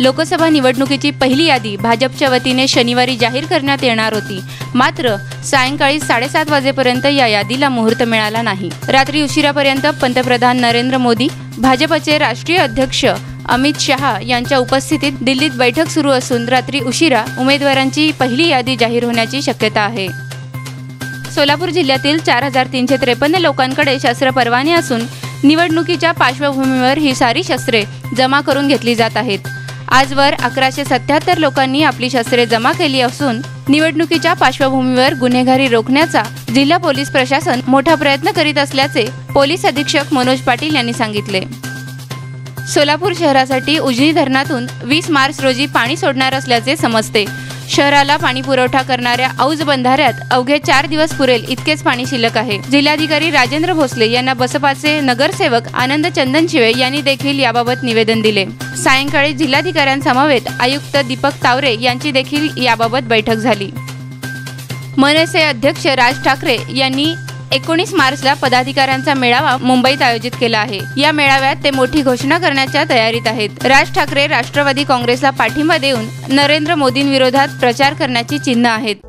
लोकसभा निवडणुकीची पहिली यादी भाजपच्या वतीने शनिवारी जाहीर करण्यात येणार होती. मात्र सायंकाळी साडेसात वाजेपर्यंत या यादीला मुहूर्त मिळाला नाही. रात्री उशिरापर्यंत पंतप्रधान नरेंद्र मोदी भाजपचे राष्ट्रीय अध्यक्ष अमित शहा यांच्या उपस्थितीत दिल्लीत बैठक सुरू असून रात्री उशिरा उमेदवारांची पहिली यादी जाहीर होण्याची शक्यता आहे. सोलापूर जिल्ह्यातील चार हजार तीनशे त्रेपन्न लोकांकडे शस्त्र परवाने असून निवडणुकीच्या पार्श्वभूमीवर ही सारी शस्त्रे जमा करून घेतली जात आहेत. आजवर अकराशे सत्याहत्तर लोकांनी आपली शस्त्रे जमा केली असून निवडणुकीच्या पार्श्वभूमीवर गुन्हेगारी रोखण्याचा जिल्हा पोलीस प्रशासन मोठा प्रयत्न करीत असल्याचे पोलीस अधीक्षक मनोज पाटील यांनी सांगितले. सोलापूर शहरासाठी उजनी धरणातून वीस मार्च रोजी पाणी सोडणार असल्याचे समजते. शहराला पाणी पुरवठा करणाऱ्या औज बंधाऱ्यात अवघे चार दिवस पुरेल इतकेच पाणी शिल्लक आहे. जिल्हाधिकारी राजेंद्र भोसले यांना बसपाचे नगरसेवक आनंद चंदनशिवे यांनी देखील याबाबत निवेदन दिले. सायंकाळी जिल्हाधिकाऱ्यांसमवेत आयुक्त दीपक तावरे यांची देखील याबाबत बैठक झाली. मनसे अध्यक्ष राज ठाकरे यांनी एकोणीस मार्चला पदाधिकाऱ्यांचा मेळावा मुंबईत आयोजित केला आहे. या मेळाव्यात ते मोठी घोषणा करण्याच्या तयारीत आहेत. राज ठाकरे राष्ट्रवादी काँग्रेसला पाठिंबा देऊन नरेंद्र मोदींविरोधात प्रचार करण्याची चिन्ह आहेत.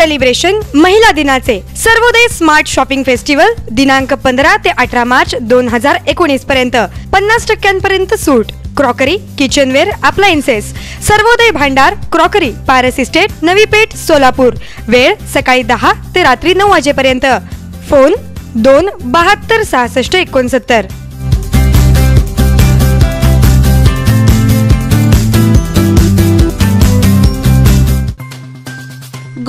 सेलिब्रेशन महिला दिनाचे सर्वोदय स्मार्ट शॉपिंग फेस्टिवल दिनांक पंधरा ते अठरा मार्च दोन हजार एकोणीस पर्यंत. पन्नास टक्क्यांपर्यंत सूट. Crockery kitchenware appliances Sarvodaya Bhandar crockery Paras estate Navi Peth Solapur वेळ सकाळी दहा ते रात्री नऊ वाजेपर्यंत फोन दोन बहात्तर सहासष्ट एकोणसत्तर.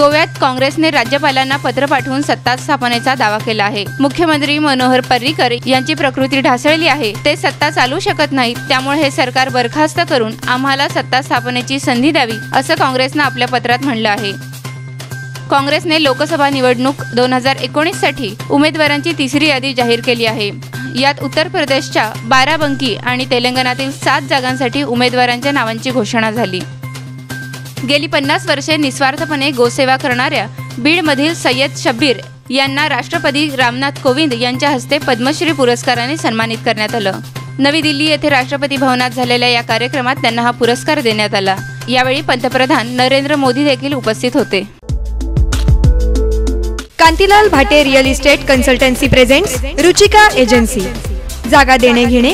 गोव्यात काँग्रेसने राज्यपालांना पत्र पाठवून सत्ता स्थापनेचा दावा केला आहे. मुख्यमंत्री मनोहर पर्रीकर यांची प्रकृती ढासळली आहे. ते सत्ता चालू शकत नाहीत त्यामुळे हे सरकार बरखास्त करून आम्हाला सत्ता स्थापनेची संधी द्यावी असं काँग्रेसनं आपल्या पत्रात म्हणलं आहे. काँग्रेसने लोकसभा निवडणूक दोन हजार एकोणीससाठी उमेदवारांची तिसरी यादी जाहीर केली आहे. यात उत्तर प्रदेशच्या बाराबंकी आणि तेलंगणातील सात जागांसाठी उमेदवारांच्या नावांची घोषणा झाली. गेली पन्नास वर्षे निस्वार्थपणे गोसेवा करणाऱ्या बीडमधील सय्यद शब्बीर यांना राष्ट्रपती रामनाथ कोविंद यांच्या हस्ते पद्मश्री पुरस्काराने सन्मानित करण्यात आलं. नवी दिल्ली येथे राष्ट्रपती भवनात झालेल्या या कार्यक्रमात त्यांना हा पुरस्कार देण्यात आला. यावेळी पंतप्रधान नरेंद्र मोदी देखील उपस्थित होते. Kantilal Bhate real estate consultancy present Ruchika agency. जागा देणे घेणे